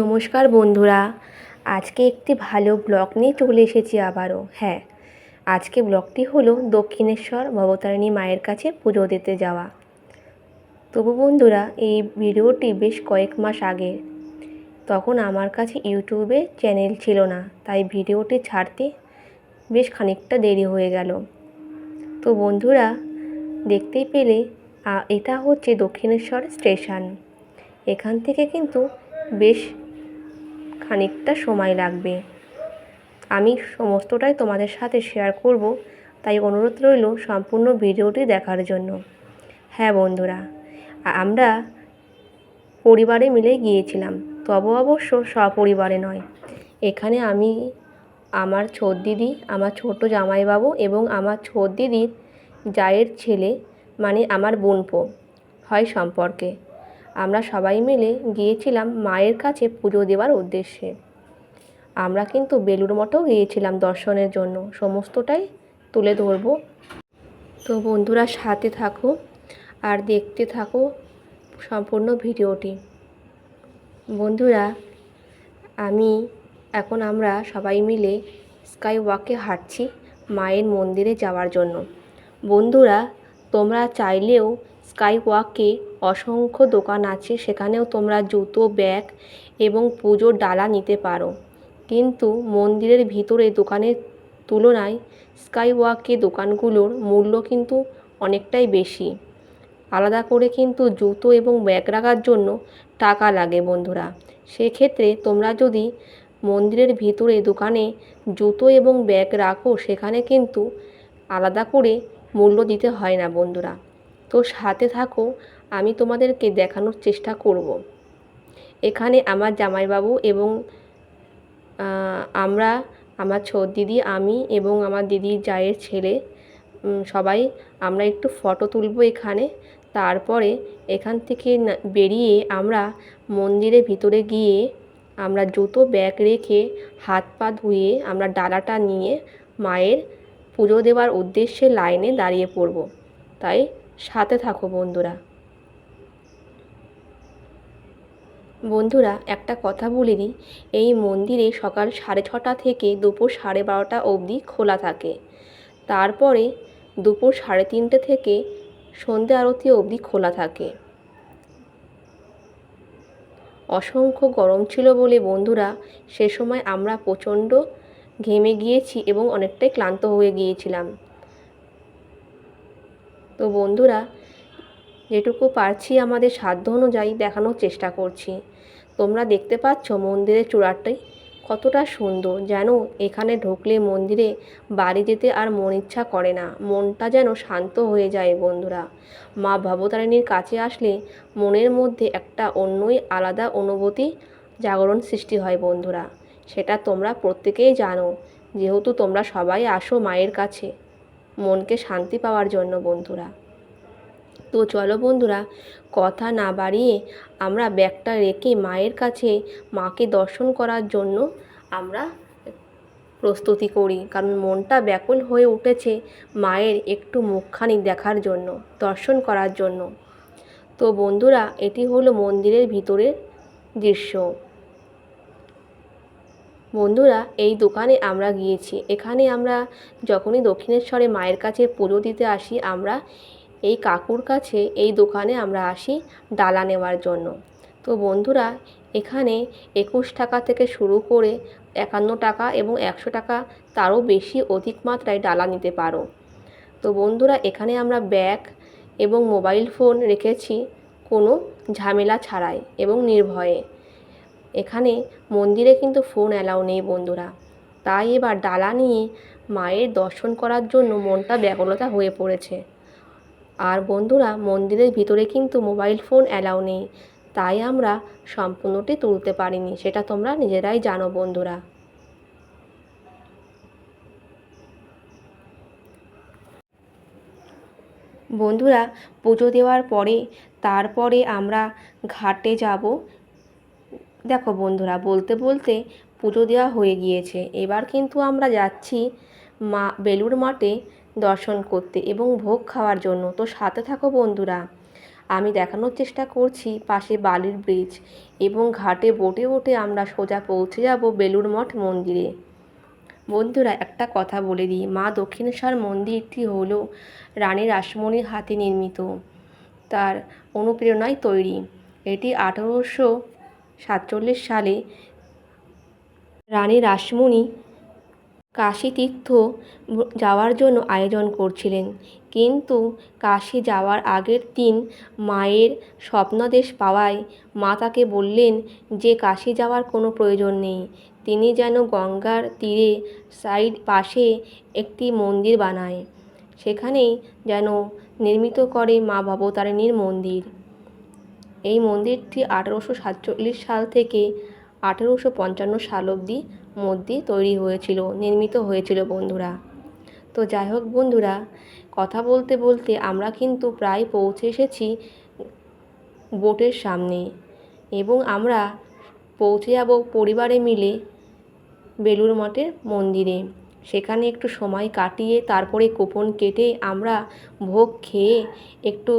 নমস্কার বন্ধুরা। আজকে একটি ভালো ব্লগ নিয়ে চলে এসেছি আবারও। হ্যাঁ আজকে ব্লগটি হলো দক্ষিণেশ্বর ভবতারিণী মায়ের কাছে পুজো দিতে যাওয়া। তবু বন্ধুরা, এই ভিডিওটি বেশ কয়েক মাস আগে। তখন আমার কাছে ইউটিউবে চ্যানেল ছিল না, তাই ভিডিওটি ছাড়তে বেশ খানিকটা দেরি হয়ে গেল। তো বন্ধুরা, দেখতেই পেলে এটা হচ্ছে দক্ষিণেশ্বর স্টেশন। এখান থেকে কিন্তু বেশ খানিকটা সময় লাগবে। আমি সমস্তটাই তোমাদের সাথে শেয়ার করব, তাই অনুরোধ রইল সম্পূর্ণ ভিডিওটি দেখার জন্য। হ্যাঁ বন্ধুরা আমরা পরিবারে মিলে গিয়েছিলাম, তবে অবশ্য সপরিবারে নয়। এখানে আমি, আমার ছোট দিদি, আমার ছোট জামাইবাবু এবং আমার ছোট দিদির জায়ের ছেলে মানে আমার বোনপো, হয় সম্পর্কে। আমরা সবাই মিলে গিয়েছিলাম মায়ের কাছে পুজো দেওয়ার উদ্দেশ্যে। আমরা কিন্তু বেলুড় মঠেও গিয়েছিলাম দর্শনের জন্য। সমস্তটাই তুলে ধরবো। তো বন্ধুরা, সাথে থাকো আর দেখতে থাকো সম্পূর্ণ ভিডিওটি। বন্ধুরা, আমি, এখন আমরা সবাই মিলে স্কাই ওয়াকে হাঁটছি মায়ের মন্দিরে যাওয়ার জন্য। বন্ধুরা, তোমরা চাইলেও স্কাই ওয়াকে অসংখ্য দোকান আছে, সেখানেও তোমরা জুতো, ব্যাগ এবং পুজোর ডালা নিতে পারো। কিন্তু মন্দিরের ভিতরে দোকানের তুলনায় স্কাই ওয়াকে দোকানগুলোর মূল্য কিন্তু অনেকটাই বেশি। আলাদা করে কিন্তু জুতো এবং ব্যাগ রাখার জন্য টাকা লাগে বন্ধুরা। সেক্ষেত্রে তোমরা যদি মন্দিরের ভিতরে দোকানে জুতো এবং ব্যাগ রাখো, সেখানে কিন্তু আলাদা করে মূল্য দিতে হয় না বন্ধুরা। তো সাথে থাকো, আমি তোমাদেরকে দেখানোর চেষ্টা করব। এখানে আমার জামাইবাবু এবং আমরা, আমার ছোট দিদি, আমি এবং আমার দিদির জায়ের ছেলে সবাই আমরা একটু ফটো তুলব এখানে। তারপরে এখান থেকে বেরিয়ে আমরা মন্দিরের ভিতরে গিয়ে আমরা জুতো, ব্যাগ রেখে হাত পা ধুয়ে আমরা ডালাটা নিয়ে মায়ের পুজো দেওয়ার উদ্দেশ্যে লাইনে দাঁড়িয়ে পড়ব। তাই সাথে থাকো বন্ধুরা। বন্ধুরা, একটা কথা বলে দিই এই মন্দিরে সকাল সাড়ে ছটা থেকে দুপুর সাড়ে বারোটা অবধি খোলা থাকে। তারপরে দুপুর সাড়ে তিনটে থেকে সন্ধে আরতি অবধি খোলা থাকে। অসংখ্য গরম ছিল বলে বন্ধুরা, সে সময় আমরা প্রচণ্ড ঘেমে গিয়েছি এবং অনেকটাই ক্লান্ত হয়ে গিয়েছিলাম। তো বন্ধুরা, যেটুকু পারছি আমাদের সাধ্য অনুযায়ী দেখানোর চেষ্টা করছি। তোমরা দেখতে পাচ্ছ মন্দিরের চূড়াটাই কতটা সুন্দর, যেন এখানে ঢুকলে মন্দিরে বাড়ি যেতে আর মন ইচ্ছা করে না, মনটা যেন শান্ত হয়ে যায় বন্ধুরা। মা ভবতারিণীর কাছে আসলে মনের মধ্যে একটা অন্যই আলাদা অনুভূতি জাগরণ সৃষ্টি হয় বন্ধুরা, সেটা তোমরা প্রত্যেকেই জানো, যেহেতু তোমরা সবাই আসো মায়ের কাছে। মনকে শান্তি পাওয়ার জন্য বন্ধুরা। তো চলো বন্ধুরা, কথা না বাড়িয়ে আমরা ব্যাগটা রেখে মায়ের কাছে মাকে দর্শন করার জন্য আমরা প্রস্তুতি করি। কারণ মনটা ব্যাকুল হয়ে উঠেছে মায়ের একটু মুখখানি দেখার জন্য, দর্শন করার জন্য। তো বন্ধুরা, এটি হলো মন্দিরের ভিতরের দৃশ্য। বন্ধুরা, এই দোকানে আমরা গিয়েছি। এখানে আমরা যখনই দক্ষিণেশ্বরে মায়ের কাছে পুজো দিতে আসি, আমরা এই কাকুর কাছে এই দোকানে আমরা আসি ডালা নেওয়ার জন্য। তো বন্ধুরা, এখানে একুশ টাকা থেকে শুরু করে একান্ন টাকা এবং একশো টাকা, তারও বেশি অধিক মাত্রায় ডালা নিতে পারো। তো বন্ধুরা, এখানে আমরা ব্যাগ এবং মোবাইল ফোন রেখেছি কোনো ঝামেলা ছাড়াই এবং নির্ভয়ে। এখানে মন্দিরে কিন্তু ফোন অ্যালাউ নেই বন্ধুরা। তাই এবার ডালা নিয়ে মায়ের দর্শন করার জন্য মনটা ব্যাকুলতা হয়ে পড়েছে। আর বন্ধুরা, মন্দিরের ভিতরে কিন্তু মোবাইল ফোন অ্যালাউ নেই। তাই আমরা সম্পূর্ণটি তুলতে পারিনি, সেটা তোমরা নিজেরাই জানো বন্ধুরা। বন্ধুরা, পুজো দেওয়ার পরে, তারপরে আমরা ঘাটে যাব। দেখো বন্ধুরা, বলতে বলতে পুজো দেওয়া হয়ে গিয়েছে। এবার কিন্তু আমরা যাচ্ছি মা বেলুড় মাঠে দর্শন করতে এবং ভোগ খাওয়ার জন্য। তো সাথে থাকো বন্ধুরা, আমি দেখানোর চেষ্টা করছি পাশে বালির ব্রিজ এবং ঘাটে বোটে বোটে আমরা সোজা পৌঁছে যাব বেলুড় মঠ মন্দিরে। বন্ধুরা, একটা কথা বলে দিই, মা দক্ষিণেশ্বর মন্দিরটি হল রানী রাসমণির হাতে নির্মিত। তার অনুপ্রেরণায় তৈরি। এটি আঠারোশো সাতচল্লিশ সালে রানী রাসমণি কাশী তীর্থ যাওয়ার জন্য আয়োজন করছিলেন। কিন্তু কাশী যাওয়ার আগের দিন মায়ের স্বপ্নাদেশ পাওয়ায় মা তাকে বললেন যে, কাশী যাওয়ার কোনো প্রয়োজন নেই। তিনি যেন গঙ্গার তীরে সাইড পাশে একটি মন্দির বানায়। সেখানেই যেন নির্মিত করে মা ভবতারিণীর মন্দির। এই মন্দিরটি আঠেরোশো সাতচল্লিশ সাল থেকে আঠেরোশো পঞ্চান্ন সাল অবধি মধ্যে তৈরি হয়েছিল, নির্মিত হয়েছিল বন্ধুরা। তো যাই হোক বন্ধুরা, কথা বলতে বলতে আমরা কিন্তু প্রায় পৌঁছে এসেছি বোটের সামনে এবং আমরা পৌঁছে যাব পরিবারে মিলে বেলুড় মঠের মন্দিরে। সেখানে একটু সময় কাটিয়ে তারপরে কুপন কেটে আমরা ভোগ খেয়ে একটু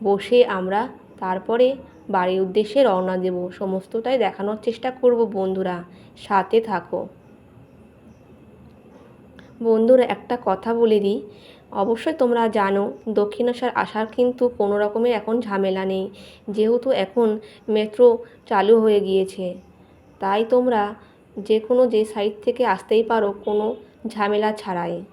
বসে আমরা তারপরে বাড়ির উদ্দেশ্যে রওনা দেব। সমস্তটাই দেখানোর চেষ্টা করব বন্ধুরা। সাথে থাকো। বন্ধুরা, একটা কথা বলে দিই। অবশ্যই তোমরা জানো দক্ষিণেশ্বর আসার কিন্তু কোনো রকমের এখন ঝামেলা নেই। যেহেতু এখন মেট্রো চালু হয়ে গিয়েছে। তাই তোমরা যে কোনো যে সাইড থেকে আসতেই পারো কোনো ঝামেলা ছাড়াই।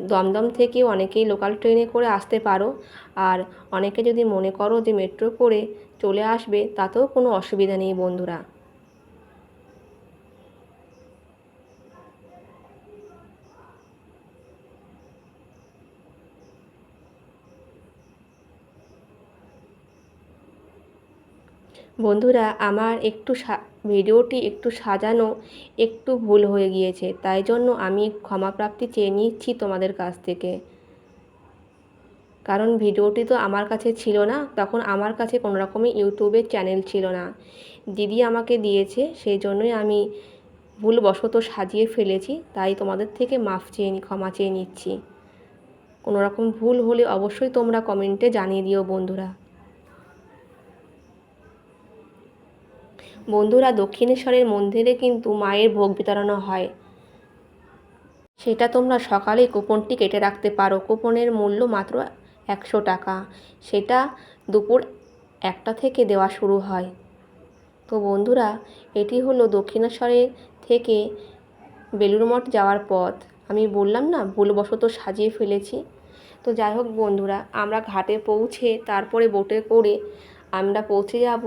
দমদম থেকে অনেকেই লোকাল ট্রেনে করে আসতে পারো। আর অনেকে যদি মনে করো যে মেট্রো করে চলে আসবে, তাতেও কোনো অসুবিধা নেই বন্ধুরা। বন্ধুরা, আমার একটু ভিডিওটি একটু সাজানো একটু ভুল হয়ে গিয়েছে, তাই জন্য আমি ক্ষমাপ্রাপ্তি চেয়ে নিচ্ছি তোমাদের কাছ থেকে। কারণ ভিডিওটি তো আমার কাছে ছিল না, তখন আমার কাছে কোনো রকমের ইউটিউবের চ্যানেল ছিল না। দিদি আমাকে দিয়েছে, সেই জন্যই আমি ভুলবশত সাজিয়ে ফেলেছি, তাই তোমাদের থেকে মাফ চেয়ে ক্ষমা চেয়ে নিচ্ছি। কোনো রকম ভুল হলে অবশ্যই তোমরা কমেন্টে জানিয়ে দিও বন্ধুরা। বন্ধুরা দক্ষিণেশ্বরের মন্দিরে কিন্তু মায়ের ভোগ বিতরণ হয়। সেটা তোমরা সকালে কুপনটি কেটে রাখতে পারো। কুপনের মূল্য মাত্র একশো টাকা। সেটা দুপুর একটা থেকে দেওয়া শুরু হয়। তো বন্ধুরা, এটি হলো দক্ষিণেশ্বরের থেকে বেলুড় মঠ যাওয়ার পথ। আমি বললাম না, ভুলবশত সাজিয়ে ফেলেছি। তো যাই হোক বন্ধুরা, আমরা ঘাটে পৌঁছে তারপরে বোটে করে আমরা পৌঁছে যাব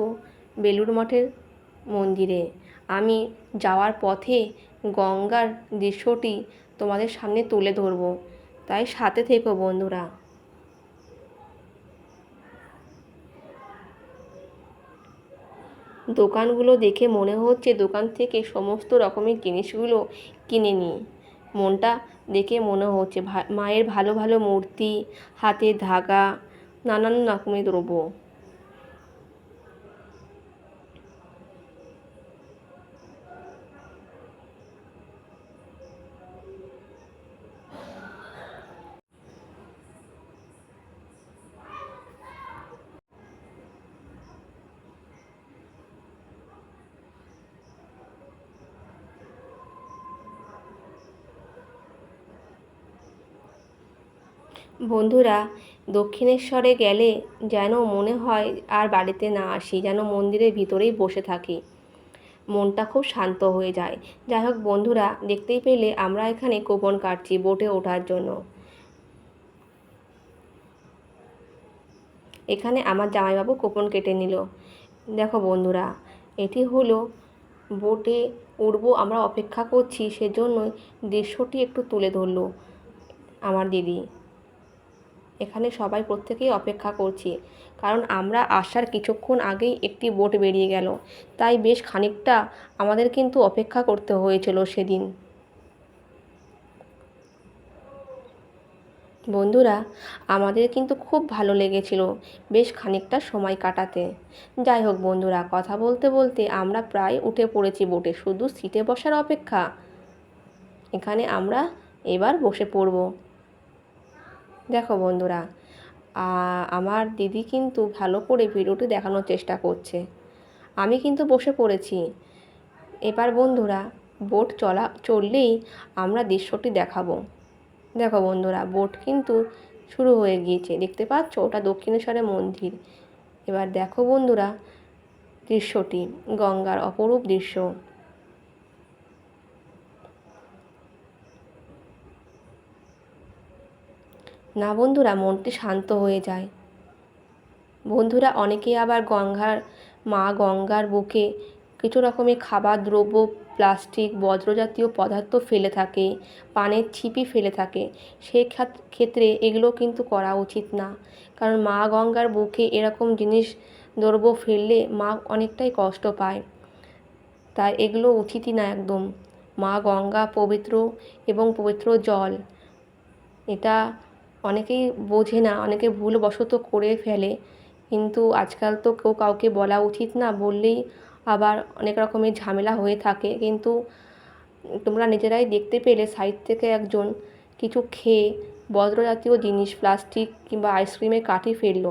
বেলুড় মঠের মন্দিরে। আমি যাওয়ার পথে গঙ্গার দৃশ্যটি তোমাদের সামনে তুলে ধরবো। তাই সাথে থেকো বন্ধুরা। দোকানগুলো দেখে মনে হচ্ছে দোকান থেকে সমস্ত রকমের জিনিসগুলো কিনে নিই। মনটা দেখে মনে হচ্ছে মায়ের ভালো ভালো মূর্তি, হাতের ধাগা, নানান রকমের দ্রব্য। বন্ধুরা, দক্ষিণেশ্বরে গেলে যেন মনে হয় আর বাড়িতে না আসি, যেন মন্দিরের ভিতরেই বসে থাকি। মনটা খুব শান্ত হয়ে যায়। যাই হোক বন্ধুরা, দেখতেই পেলে আমরা এখানে কোপন কাটছি বোটে ওঠার জন্য। এখানে আমার জামাইবাবু কোপন কেটে নিল। দেখো বন্ধুরা, এটি হলো বোটে উঠবো, আমরা অপেক্ষা করছি, সেজন্যই দৃশ্যটি একটু তুলে ধরলো আমার দিদি। এখানে সবাই প্রত্যেকেই অপেক্ষা করছি। কারণ আমরা আসার কিছুক্ষণ আগেই একটি বোট বেরিয়ে গেল। তাই বেশ খানিকটা আমাদের কিন্তু অপেক্ষা করতে হয়েছিল সেদিন। বন্ধুরা, আমাদের কিন্তু খুব ভালো লেগেছিল বেশ খানিকটা সময় কাটাতে। যাই হোক বন্ধুরা, কথা বলতে বলতে আমরা প্রায় উঠে পড়েছি বোটে। শুধু সিটে বসার অপেক্ষা। এখানে আমরা এবার বসে পড়ব। দেখো বন্ধুরা আমার দিদি কিন্তু ভালো করে ভিডিওটি দেখানোর চেষ্টা করছে। আমি কিন্তু বসে পড়েছি। এবার বন্ধুরা, বোট চলা, চললেই আমরা দৃশ্যটি দেখাবো। দেখো বন্ধুরা, বোট কিন্তু শুরু হয়ে গিয়েছে। দেখতে পাচ্ছ? ওটা দক্ষিণেশ্বরের মন্দির। এবার দেখো বন্ধুরা, দৃশ্যটি, গঙ্গার অপরূপ দৃশ্য। না বন্ধুরা, মনটি শান্ত হয়ে যায়। বন্ধুরা, অনেকে আবার গঙ্গার, মা গঙ্গার বুকে কিছু রকমের খাবার, দ্রব্য, প্লাস্টিক, বজ্রজাতীয় পদার্থ ফেলে থাকে, পানের ছিপি ফেলে থাকে। সেই ক্ষেত্রে এগুলো কিন্তু করা উচিত না। কারণ মা গঙ্গার বুকে এরকম জিনিস, দ্রব্য ফেললে মা অনেকটাই কষ্ট পায়। তাই এগুলো উচিতই না একদম। মা গঙ্গা পবিত্র এবং পবিত্র জল। এটা অনেকেই বোঝে না, অনেকে ভুলবশত করে ফেলে। কিন্তু আজকাল তো কেউ কাউকে বলা উচিত না, বললেই আবার অনেক রকমের ঝামেলা হয়ে থাকে। কিন্তু তোমরা নিজেরাই দেখতে পেলে সাইড থেকে একজন কিছু খেয়ে বজ্রজাতীয় জিনিস, প্লাস্টিক কিংবা আইসক্রিমে কাঠি ফেলল।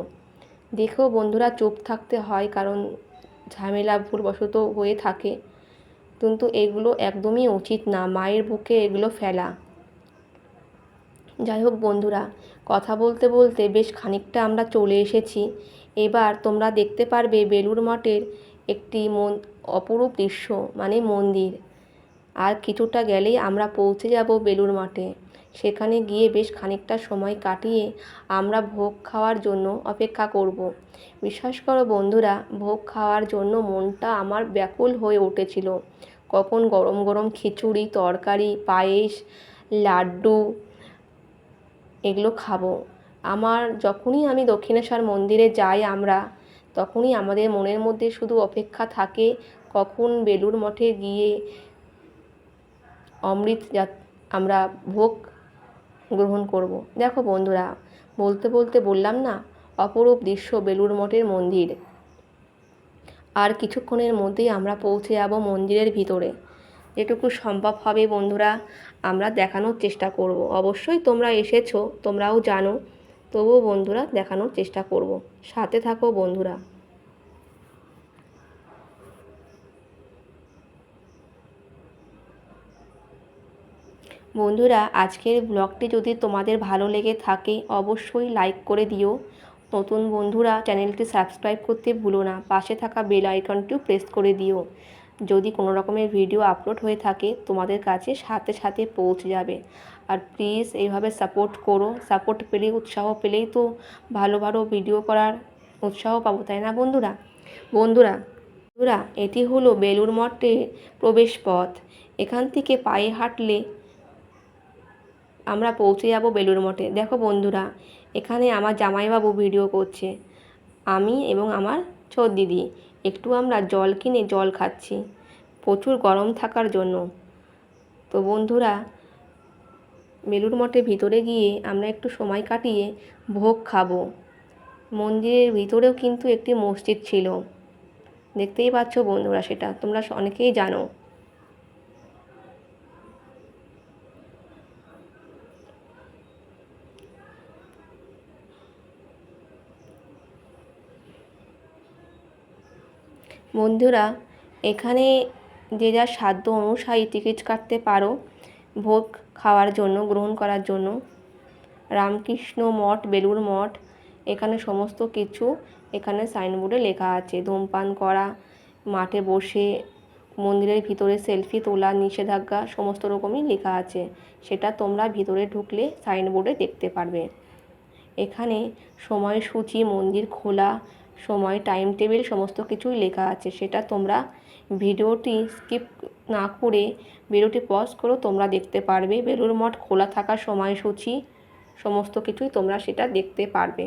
দেখেও বন্ধুরা চুপ থাকতে হয় কারণ ঝামেলা ভুলবশত হয়ে থাকে। কিন্তু এগুলো একদমই উচিত না, মায়ের বুকে এগুলো ফেলা। যাই হোক বন্ধুরা, কথা বলতে বলতে বেশ খানিকটা আমরা চলে এসেছি। এবার তোমরা দেখতে পারবে বেলুড় মঠের একটি মন, অপরূপ দৃশ্য মানে মন্দির। আর কিছুটা গেলেই আমরা পৌঁছে যাব বেলুড় মঠে। সেখানে গিয়ে বেশ খানিকটা সময় কাটিয়ে আমরা ভোগ খাওয়ার জন্য অপেক্ষা করব। বিশ্বাস করো বন্ধুরা, ভোগ খাওয়ার জন্য মনটা আমার ব্যাকুল হয়ে উঠেছিল। কখন গরম গরম খিচুড়ি, তরকারি, পায়েস, লাড্ডু এগুলো খাব। আমার যখনই আমি দক্ষিণেশ্বর মন্দিরে যাই আমরা, তখনই আমাদের মনের মধ্যে শুধু অপেক্ষা থাকে কখন বেলুড় মঠে গিয়ে অমৃত আমরা ভোগ গ্রহণ করব। দেখো বন্ধুরা, বলতে বলতে বললাম না, অপরূপ দৃশ্য বেলুড় মঠের মন্দির। আর কিছুক্ষণের মধ্যেই আমরা পৌঁছে যাব মন্দিরের ভিতরে। যেটুকু সম্ভব হবে বন্ধুরা আমরা দেখানোর চেষ্টা করব। অবশ্যই তোমরা এসেছ, তোমরাও জানো। তবুও বন্ধুরা, দেখানোর চেষ্টা করব। সাথে থাকো বন্ধুরা। বন্ধুরা, আজকের ব্লগটি যদি তোমাদের ভালো লেগে থাকে, অবশ্যই লাইক করে দিও। নতুন বন্ধুরা, চ্যানেলটি সাবস্ক্রাইব করতে ভুলো না। পাশে থাকা বেল আইকনটিও প্রেস করে দিও। যদি কোনো রকমের ভিডিও আপলোড হয়ে থাকে, তোমাদের কাছে সাথে সাথে পৌঁছে যাবে। আর প্লিজ এইভাবে সাপোর্ট করো। সাপোর্ট পেলেই, উৎসাহ পেলেই তো ভালো ভালো ভিডিও করার উৎসাহ পাবো, তাই না বন্ধুরা? বন্ধুরা বন্ধুরা, এটি হলো বেলুর মঠের প্রবেশ পথ। এখান থেকে পায়ে হাঁটলে আমরা পৌঁছে যাব বেলুর মঠে। দেখো বন্ধুরা, এখানে আমার জামাইবাবু ভিডিও করছে। আমি এবং আমার ছোট দিদি একটু আমরা জল কিনে জল খাচ্ছি। প্রচুর গরম থাকার জন্য। তো বন্ধুরা বেলুর মঠের ভিতরে গিয়ে আমরা একটু সময় কাটিয়ে ভোগ খাব। মন্দিরের ভিতরেও কিন্তু একটি মসজিদ ছিল। দেখতেই পাচ্ছ বন্ধুরা সেটা, তোমরা অনেকেই জানো। বন্ধুরা, এখানে যে যার সাধ্য অনুসারী টিকিট কাটতে পারো। ভোগ খাওয়ার জন্য, গ্রহণ করার জন্য। রামকৃষ্ণ মঠ, বেলুড় মঠ, এখানে সমস্ত কিছু এখানে সাইনবোর্ডে লেখা আছে। ধূমপান করা, মাঠে বসে, মন্দিরের ভিতরে সেলফি তোলা, নিষেধাজ্ঞা, সমস্ত রকমই লেখা আছে। সেটা তোমরা ভিতরে ঢুকলে সাইনবোর্ডে দেখতে পারবে। এখানে সময়সূচি, মন্দির খোলা সময় টাইম টেবিল সমস্ত কিছুই লেখা আছে। সেটা তোমরা ভিডিওটি স্কিপ না করে ভিডিওটি পজ করেও তোমরা দেখতে পারবে। বেলুর মঠ খোলা থাকার সময়সূচি সমস্ত কিছুই তোমরা সেটা দেখতে পারবে।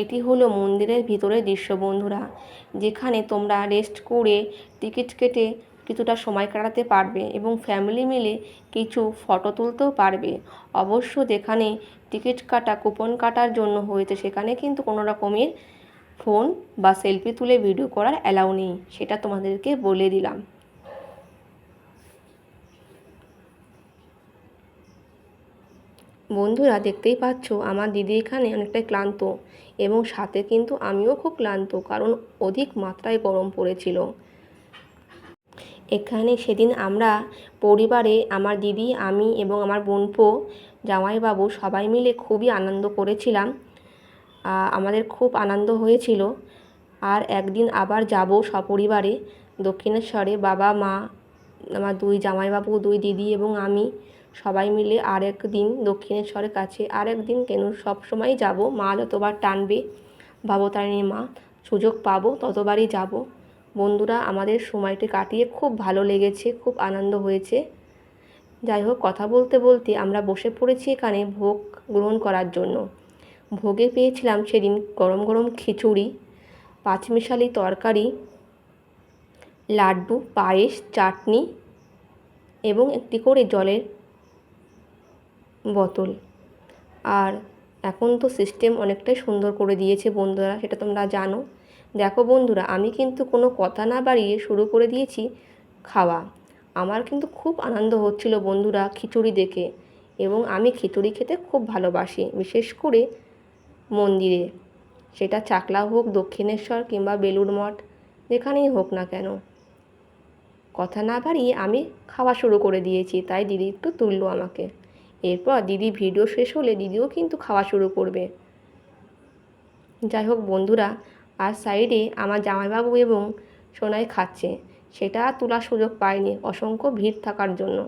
এটি হলো মন্দিরের ভিতরের দৃশ্য বন্ধুরা। যেখানে তোমরা রেস্ট করে টিকিট কেটে কিছুটা সময় কাটাতে পারবে এবং ফ্যামিলি মিলে কিছু ফটো তুলতেও পারবে। অবশ্য যেখানে টিকিট কাটা কুপন কাটার জন্য হয়েছে, সেখানে কিন্তু কোনো রকমের ফোন বা সেলফি তুলে ভিডিও করার অ্যালাউ নেই, সেটা তোমাদেরকে বলে দিলাম। বন্ধুরা, দেখতেই পাচ্ছ, আমার দিদি এখানে অনেকটাই ক্লান্ত এবং সাথে কিন্তু আমিও খুব ক্লান্ত, কারণ অধিক মাত্রায় গরম পড়েছিল। এখানে সেদিন আমরা পরিবারে আমার দিদি, আমি এবং আমার বোনপো, জামাইবাবু সবাই মিলে খুবই আনন্দ করেছিলাম। আমাদের খুব আনন্দ হয়েছিল। আর একদিন আবার যাব সপরিবারে দক্ষিণেশ্বরে। বাবা, মা, আমার দুই জামাইবাবু, দুই দিদি এবং আমি সবাই মিলে আর দিন দক্ষিণেশ্বরের কাছে, আর একদিন কেন সব সময় যাব। মা যতবার টানবে ভবতারিণী মা সুযোগ পাবো, ততবারই যাব। বন্ধুরা, আমাদের সময়টি কাটিয়ে খুব ভালো লেগেছে, খুব আনন্দ হয়েছে। যাই হোক, কথা বলতে বলতে আমরা বসে পড়েছি এখানে ভোগ গ্রহণ করার জন্য। ভোগে পেয়েছিলাম সেদিন গরম গরম খিচুড়ি, পাঁচমিশালি তরকারি, লাড্ডু, পায়েস, চাটনি এবং একটি করে জলের বোতল। আর এখন তো সিস্টেম অনেকটাই সুন্দর করে দিয়েছে বন্ধুরা, সেটা তোমরা জানো। দেখো বন্ধুরা, আমি কিন্তু কোনো কথা না বাড়িয়ে শুরু করে দিয়েছি খাওয়া। আমার কিন্তু খুব আনন্দ হচ্ছিল বন্ধুরা খিচুড়ি দেখে এবং আমি খিচুড়ি খেতে খুব ভালোবাসি, বিশেষ করে মন্দিরে। সেটা চাকলা হোক, দক্ষিণেশ্বর কিংবা বেলুড় মঠ, যেখানেই হোক না কেন। কথা না বাড়িয়ে আমি খাওয়া শুরু করে দিয়েছি, তাই দিদি একটু তুললো আমাকে। এরপর দিদি ভিডিও শেষ হলে দিদিও কিন্তু খাওয়া শুরু করবে। যাই হোক বন্ধুরা আর সাইডে আমার জামাইবাবু এবং সোনাই খাচ্ছে। সেটা তোলার সুযোগ পায়নি অসংখ্য ভিড় থাকার জন্য।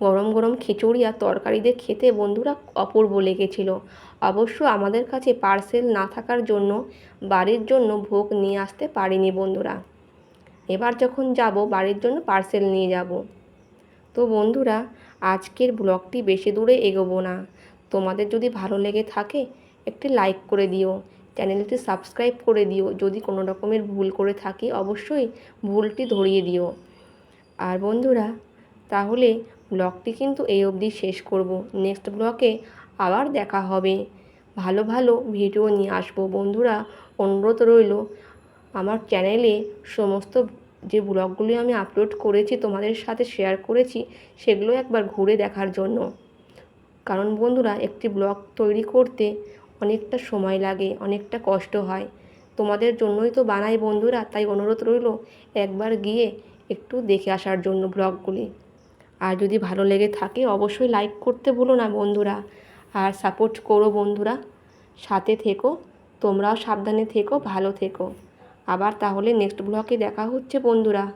গরম গরম খিচুড়ি আর তরকারি দিয়ে খেতে বন্ধুরা অপূর্ব লেগেছিল। অবশ্য আমাদের কাছে পার্সেল না থাকার জন্য বাড়ির জন্য ভোগ নিয়ে আসতে পারিনি বন্ধুরা। এবার যখন যাব বাড়ির জন্য পার্সেল নিয়ে যাব। তো বন্ধুরা, আজকের ব্লগটি বেশি দূরে এগোবো না। তোমাদের যদি ভালো লেগে থাকে, একটি লাইক করে দিও। চ্যানেলটি সাবস্ক্রাইব করে দিও। যদি কোনো রকমের ভুল করে থাকি, অবশ্যই ভুলটি ধরিয়ে দিও। আর বন্ধুরা, তাহলে ব্লগটি কিন্তু এই অবধি শেষ করব। নেক্সট ব্লগে আবার দেখা হবে। ভালো ভালো ভিডিও নিয়ে আসব। বন্ধুরা, অনুরোধ রইল, আমার চ্যানেলে সমস্ত যে ব্লগগুলি আমি আপলোড করেছি, তোমাদের সাথে শেয়ার করেছি, সেগুলো একবার ঘুরে দেখার জন্য। কারণ বন্ধুরা, একটি ব্লগ তৈরি করতে অনেকটা সময় লাগে, অনেকটা কষ্ট হয়। তোমাদের জন্যই তো বানাই বন্ধুরা, তাই অনুরোধ রইল একবার গিয়ে একটু দেখে আসার জন্য ব্লগগুলি। আর যদি ভালো লেগে থাকে অবশ্যই লাইক করতে ভুলো না বন্ধুরা। আর সাপোর্ট করো বন্ধুরা। সাথে থেকো, তোমরাও সাবধানে থেকো, ভালো থেকো। আবার তাহলে নেক্সট ব্লগে দেখা হচ্ছে বন্ধুরা।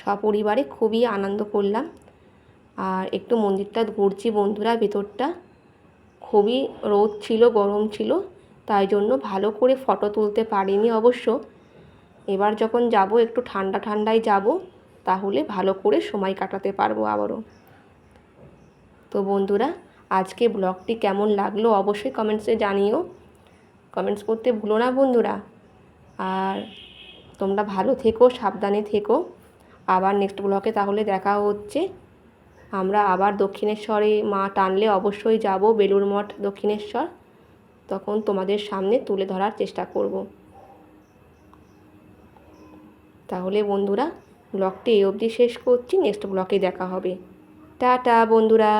সপরিবারে খুবই আনন্দ করলাম। আর একটু মন্দিরটা ঘুরছি বন্ধুরা ভেতরটা। খুবই রোদ ছিল, গরম ছিল, তাই জন্য ভালো করে ফটো তুলতে পারিনি অবশ্য। এবার যখন যাব, একটু ঠান্ডা ঠান্ডায় যাব, তাহলে ভালো করে সময় কাটাতে পারব আবারও। তো বন্ধুরা, আজকে ব্লগটি কেমন লাগল অবশ্যই কমেন্টসে জানিও। কমেন্টস করতে ভুলো না বন্ধুরা। আর তোমরা ভালো থেকো, সাবধানে থেকো। আবার নেক্সট ব্লকে তাহলে দেখা হচ্ছে। আমরা আবার দক্ষিণেশ্বরে মা টানলে অবশ্যই যাব বেলুর মঠ দক্ষিণেশ্বর। তখন তোমাদের সামনে তুলে ধরার চেষ্টা করব। তাহলে বন্ধুরা ব্লকটি এই অবধি শেষ করছি। নেক্সট ব্লকে দেখা হবে। টাটা বন্ধুরা।